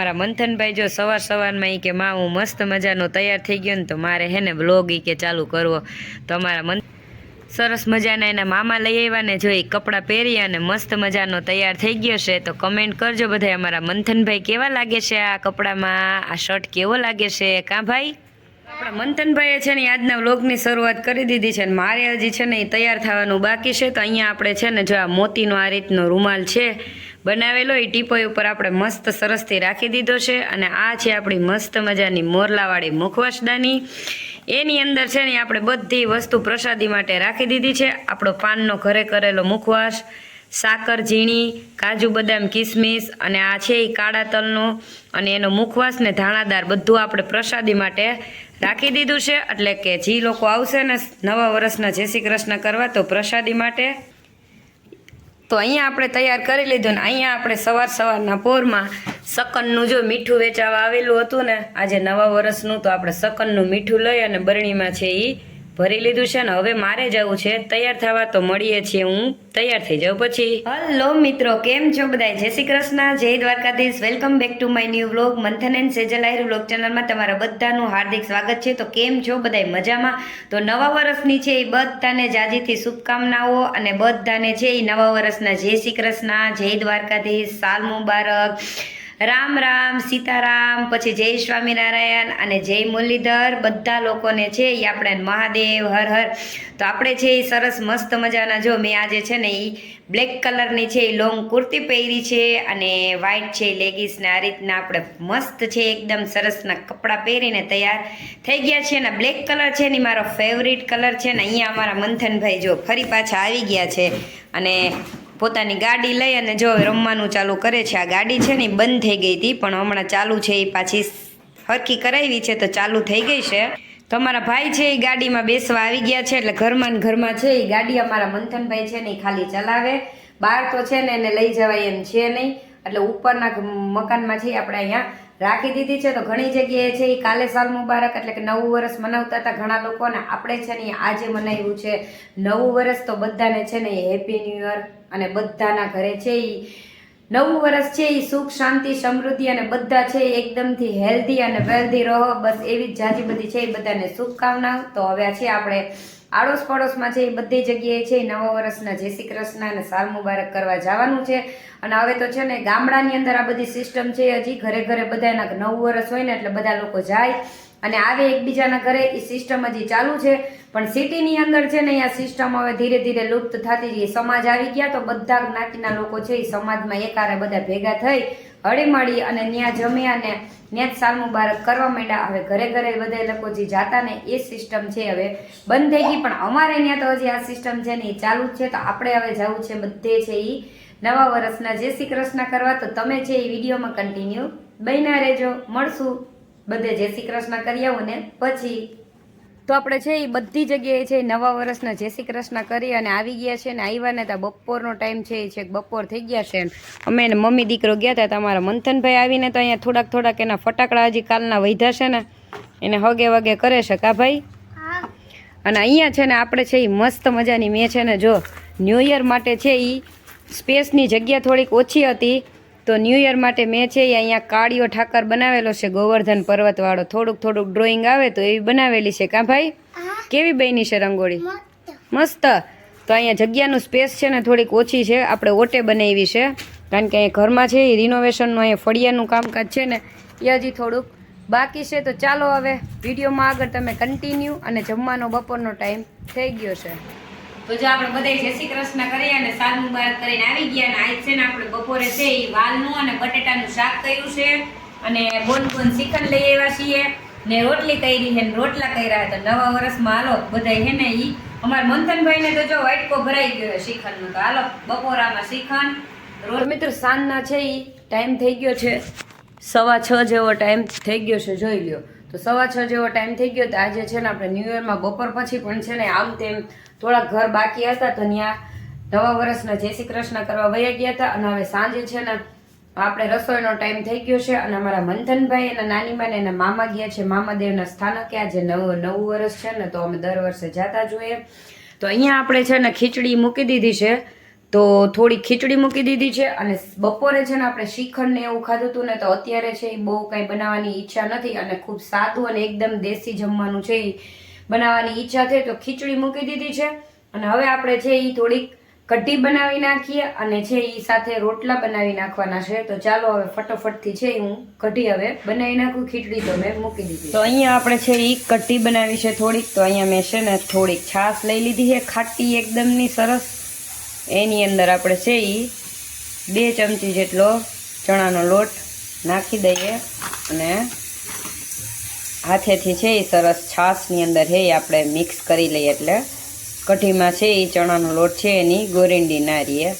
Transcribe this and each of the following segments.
અમારા મંથનભાઈ જો સવાર સવારમાં એ કે, માં, હું મસ્ત મજાનો તૈયાર થઈ ગયો ને, તો મારે હે ને બ્લોગ એ કે ચાલુ કરવો. તો અમારા મન સરસ મજાના એના મામા લઈ આવ્યા ને, જો એ કપડાં પહેરી અને મસ્ત મજાનો તૈયાર થઈ ગયો છે. તો કમેન્ટ કરજો બધા અમારા મંથનભાઈ કેવા લાગે છે આ કપડામાં? આ શર્ટ કેવો લાગે છે? કાં ભાઈ? આપણા મંથનભાઈએ છે ને આજના વ્લોગની શરૂઆત કરી દીધી છે ને, મારે હજી છે ને એ તૈયાર થવાનું બાકી છે. તો અહીંયા આપણે છે ને જો આ મોતીનો આ રીતનો રૂમાલ છે બનાવેલો એ ટીપોઈ ઉપર આપણે મસ્ત સરસથી રાખી દીધો છે અને આ છે આપણી મસ્ત મજાની મોરલાવાળી મુખવાસદાની. એની અંદર છે ને આપણે બધી વસ્તુ પ્રસાદી માટે રાખી દીધી છે. આપણો પાનનો ઘરે કરેલો મુખવાસ, સાકર, ઝીણી, કાજુ, બદામ, કિસમિસ અને આ છે એ કાળા તલનો અને એનો મુખવાસ ને ધાણાદાર બધું આપણે પ્રસાદી માટે રાખી દીધું છે. એટલે કે જે લોકો આવશે ને નવા વર્ષના જય શ્રી કૃષ્ણ કરવા તો પ્રસાદી માટે તો અહીંયા આપણે તૈયાર કરી લીધું ને અહીંયા આપણે સવાર સવારના પોરમાં સકનનું જો મીઠું વેચાવા આવેલું હતું ને, આજે નવા વર્ષનું તો આપણે સકનનું મીઠું લઈ અને બરણીમાં છે એ ભરી લીધું છે ને હવે મારે જવું છે. તૈયાર થવા તો મળીએ છીએ હું. તૈયાર થઈ જાઉં પછી. હલો મિત્રો, કેમ છો બધા જય શ્રી કૃષ્ણ, જય Dwarkadhish. Welcome back to my new vlog Manthan and Sejal Ahir vlog ચેનલમાં તમારા બધાનું હાર્દિક સ્વાગત છે. તો કેમ છો બધા મજામાં? તો નવા વર્ષની છે એ બધાને જાજીથી શુભકામનાઓ અને બધાને છે એ નવા વર્ષના જય શ્રી કૃષ્ણ, જય દ્વારકાધીશ, સાલ મુબારક. રામ રામ, સીતારામ, પછી જય સ્વામિનારાયણ અને જય મુરલીધર. બધા લોકોને છે એ આપણે મહાદેવ, હર હર. તો આપણે છે એ સરસ મસ્ત મજાના જો મેં આજે છે ને એ બ્લેક કલરની છે એ લોંગ કુર્તી પહેરી છે અને વ્હાઇટ છે લેગીસ ને આ રીતના આપણે મસ્ત છે એકદમ સરસના કપડાં પહેરીને તૈયાર થઈ ગયા છે અને બ્લેક કલર છે ને મારો ફેવરિટ કલર છે ને અહીંયા અમારા મંથનભાઈ જો ફરી પાછા આવી ગયા છે અને પોતાની ગાડી લઈ અને જો રમવાનું ચાલુ કરે છે. આ ગાડી છે ને બંધ થઈ ગઈ હતી, પણ હમણાં ચાલુ છે એ પાછી હરકી કરાવી છે તો ચાલુ થઈ ગઈ છે. તો અમારા ભાઈ છે એ ગાડીમાં બેસવા આવી ગયા છે, એટલે ઘરમાં ને ઘરમાં છે એ ગાડી અમારા મંથનભાઈ છે ને એ ખાલી ચલાવે. બહાર તો છે ને એને લઈ જવાય એમ છે નહીં. એટલે ઉપરના મકાનમાં છે આપણે અહીંયા. રાખી દીધી છે તો ઘણી જગ્યાએ છે એ કાલે સાલ મુબારક એટલે કે નવું વર્ષ મનાવતા હતા ઘણા લોકોને. આપણે છે ને આજે મનાવ્યું છે. નવું વર્ષ તો બધાને છે ને હેપી ન્યૂ યર અને બધાના ઘરે છે એ નવું વર્ષ છે એ સુખ, શાંતિ, સમૃદ્ધિ અને બધા છે એકદમથી હેલ્ધી અને વેલ્ધી રહો. બસ એવી જ જાજી બધી છે એ બધાને શુભકામનાઓ તો હવે છે આપણે આડોશ પડોશમાં છે એ બધી જગ્યાએ છે નવા વર્ષના જય શ્રી કૃષ્ણ અને સાલ મુબારક કરવા જવાનું છે. અને હવે તો છે ને ગામડાની અંદર આ બધી સિસ્ટમ છે હજી ઘરે ઘરે બધા એના નવું વર્ષ હોય ને એટલે બધા લોકો જાય અને આવે એકબીજાના ઘરે, એ સિસ્ટમ હજી ચાલુ છે. પણ સિટીની અંદર છે ને અહીંયા સિસ્ટમ હવે ધીરે ધીરે લુપ્ત થતી જઈ સમાજ આવી ગયા તો બધા જ્ઞાતિના લોકો છે એ સમાજમાં એકારે બધા ભેગા થઈ હળીમળી અને ત્યાં જમ્યા અને ત્યાં જ સાલ મુબારક કરવા માંડ્યા. હવે ઘરે ઘરે બધા લોકો જે જાતા ને એ સિસ્ટમ છે હવે બંધ થઈ ગઈ. પણ અમારે ત્યાં તો હજી આ સિસ્ટમ છે ને એ ચાલુ છે. તો આપણે હવે જવું છે બધે છે એ નવા વર્ષના. જય શ્રી કૃષ્ણ કરવા. તો તમે છે એ વિડીયોમાં કન્ટિન્યુ બન્યા રહેજો. મળશું. બધે જય શ્રી કૃષ્ણ કરી આવું ને પછી તો આપણે છે એ બધી જગ્યાએ છે નવા વર્ષના જય શ્રી કૃષ્ણ કરી અને આવી ગયા છે ને આવ્યા ને ત્યાં બપોરનો ટાઈમ છે એ છે બપોર થઈ ગયા છે. અમે એને મમ્મી દીકરો ગયા હતા તમારા મંથનભાઈ આવીને તો અહીંયા થોડાક થોડાક એના ફટાકડા હજી કાલના વૈધા છે ને, એને હગે વગે કરે છે કા ભાઈ? અને અહીંયા છે ને આપણે છે એ મસ્ત મજાની મેં છે ને જો ન્યૂ યર માટે છે એ સ્પેસની જગ્યા થોડીક ઓછી હતી. તો ન્યૂ યર માટે મેં છે એ અહીંયા કાળીઓ ઠાકર બનાવેલો છે ગોવર્ધન પર્વતવાળો. થોડુંક થોડુંક ડ્રોઈંગ આવે તો એવી બનાવેલી છે. કાં ભાઈ? કેવી બની છે રંગોળી? મસ્ત. તો અહીંયા જગ્યાનું સ્પેસ છે ને થોડીક ઓછી છે. આપણે ઓટે બનાવી છે. કારણ કે અહીંયા ઘરમાં છે એ રિનોવેશનનું અહીંયા ફળિયાનું કામકાજ છે ને એ હજી થોડુંક બાકી છે. તો ચાલો હવે વિડીયોમાં આગળ તમે કન્ટિન્યુ અને જમવાનો બપોરનો ટાઈમ થઈ ગયો છે. તો જો આપણે બધા જય શ્રી કૃષ્ણ કરીએ અને સાદ મુબારક કરીને આવી ગયા અને આજ છે ને આપણે બપોરે છે એ વાલનું અને બટેટાનું શાક કર્યું છે. અને બોન બોન શ્રીખંડ લઈ આવ્યા છીએ. ને રોટલી કરી છે રોટલા કર્યા તો નવા વર્ષમાં હાલો બધા હે ને એ અમારા મંથનભાઈ ને તો જો વાટકો ભરાઈ ગયો છે શ્રીખંડનો તો હાલો બપોરામાં શ્રીખંડ રોજ મિત્ર સાંજના છે એ ટાઈમ થઈ ગયો છે સવા છ જેવો ટાઈમ થઈ ગયો છે, જોઈ લ્યો. તો સવા છ જેવો ટાઈમ થઈ ગયો તો આજે છે ને આપણે ન્યૂ યરમાં બપોર પછી પણ છે ને આમ તેમ થોડાક ઘર બાકી હતા તો ત્યાં નવા વર્ષના જય શ્રી કૃષ્ણ કરવા વયા ગયા હતા અને હવે સાંજે છે ને આપણે રસોઈનો ટાઈમ થઈ ગયો છે અને અમારા મંથનભાઈ અને નાનીમાને એના મામા ગયા છે. મામાદેવના સ્થાનકે આજે નવું નવું વર્ષ છે ને તો અમે દર વર્ષે જતા જોઈએ તો અહીંયા આપણે છે ને ખીચડી મૂકી દીધી છે. તો થોડી ખીચડી મૂકી દીધી છે અને બપોરે છે ને આપણે શ્રીખંડ ને એવું ખાધું હતું ને તો અત્યારે છે એ બહુ કાંઈ બનાવવાની ઈચ્છા નથી અને ખૂબ સાદું અને એકદમ દેશી જમવાનું છે એ બનાવવાની ઈચ્છા થઈ તો ખીચડી મૂકી દીધી છે અને હવે આપણે છે એ થોડીક કઢી બનાવી નાખીએ અને છે એ સાથે રોટલા બનાવી નાખવાના છે. તો ચાલો હવે ફટોફટથી છે હું કઢી હવે બનાવી નાખું, ખીચડી તો મેં મૂકી દીધી. તો અહીંયા આપણે છે એ કઢી બનાવી છે થોડીક. તો અહીંયા મેં છે ને થોડીક છાશ લઈ લીધી છે. ખાટી એકદમની સરસ એની અંદર આપણે છે એ બે ચમચી જેટલો ચણાનો લોટ નાખી દઈએ અને હાથેથી છે એ સરસ છાશની અંદર છે એ આપણે મિક્સ કરી લઈએ એટલે કઢીમાં છે એ ચણાનો લોટ છે એની ગોરીંડી ના રહીએ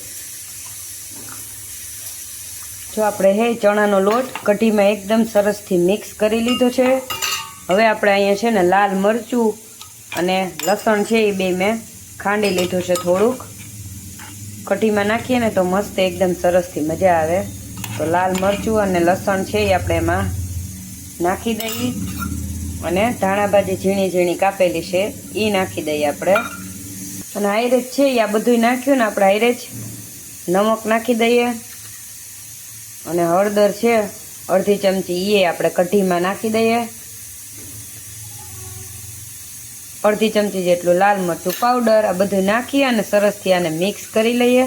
જો આપણે હે ચણાનો લોટ કઢીમાં એકદમ સરસથી મિક્સ કરી લીધો છે. હવે આપણે અહીંયા છે ને લાલ મરચું અને લસણ છે એ બે મેં ખાંડી લીધું છે થોડુંક. કઢીમાં નાખીએ ને તો મસ્ત એકદમ સરસથી મજા આવે. તો લાલ મરચું અને લસણ છે એ આપણે એમાં નાખી દઈએ. અને ધાણાભાજી ઝીણી ઝીણી કાપેલી છે એ નાખી દઈએ આપણે. અને આયરેજ છે એ આ બધું નાખ્યું ને આપણે આયરેજ નમક નાખી દઈએ. અને હળદર છે, અડધી ચમચી એ આપણે કઢીમાં નાખી દઈએ. અડધી ચમચી જેટલું લાલ મરચું પાવડર આ બધું નાખી અને સરસથી આને મિક્સ કરી લઈએ.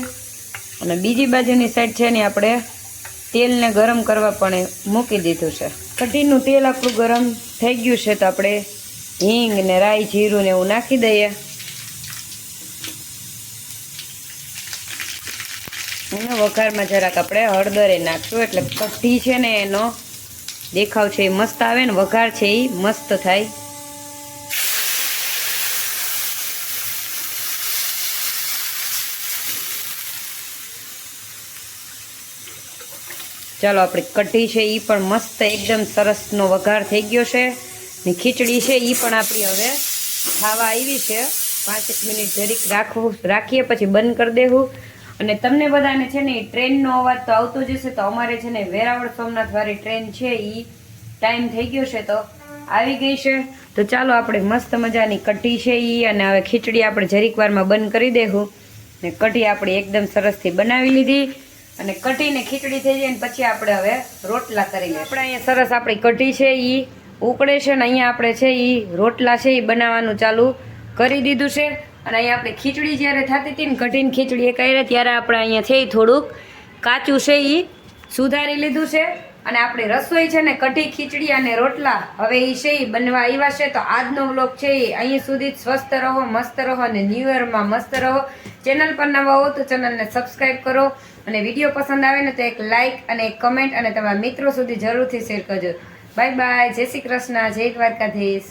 અને બીજી બાજુની સાઈડ છે ને આપણે તેલને ગરમ કરવા પણ મૂકી દીધું છે. કઢીનું તેલ આપણું ગરમ થઈ ગયું છે તો આપણે હિંગ ને રાઈ, જીરું ને એવું નાખી દઈએ. અને વઘારમાં જરાક આપણે હળદરે નાખશું, એટલે કઢી છે ને એનો દેખાવ છે એ મસ્ત આવે ને, વઘાર છે એ મસ્ત થાય. ચાલો આપણી કઢી છે એ પણ મસ્ત એકદમ સરસનો વઘાર થઈ ગયો છે. ને ખીચડી છે એ પણ આપણી હવે ખાવા આવી છે. પાંચેક મિનિટ જરીક રાખવું, રાખીએ, પછી બંધ કરી દેવું. અને તમને બધાને છે ને ટ્રેનનો અવાજ તો આવતો જ હશે, તો અમારે છે ને, વેરાવળ સોમનાથ વાળી ટ્રેન છે એ ટાઈમ થઈ ગયો છે, તો આવી ગઈ છે. તો ચાલો આપણે મસ્ત મજાની કઢી છે એ અને હવે ખીચડી આપણે જરીક વારમાં બંધ કરી દેવું. ને કઢી આપણી એકદમ સરસથી બનાવી લીધી. અને કઢીને ખીચડી થઈ જાય ને પછી આપણે હવે રોટલા કરી આપણે અહીંયા સરસ આપણી કઢી છે એ ઉકળે છે ને અહીંયા આપણે છે એ રોટલા છે એ બનાવવાનું ચાલુ કરી દીધું છે. અને અહીંયા આપણે ખીચડી જ્યારે થતી હતી ને કઢીને ખીચડી એ કરી, ત્યારે આપણે અહીંયા છે એ થોડુંક કાચું છે એ સુધારી લીધું છે. અને આપણી રસોઈ છે ને કઢી, ખીચડી અને રોટલા હવે એ છે એ બનવા આવ્યા છે. તો આજનો વ્લોગ છે એ અહીં સુધી સ્વસ્થ રહો, મસ્ત રહો અને ન્યૂ યરમાં મસ્ત રહો. ચેનલ પર નવા હો તો ચેનલને સબસ્ક્રાઈબ કરો. અને વીડિયો પસંદ આવે ને તો એક લાઇક અને એક કમેન્ટ અને તમારા મિત્રો સુધી જરૂરથી શેર કરજો. બાય બાય જય શ્રી કૃષ્ણ. જય દ્વારકાધીશ.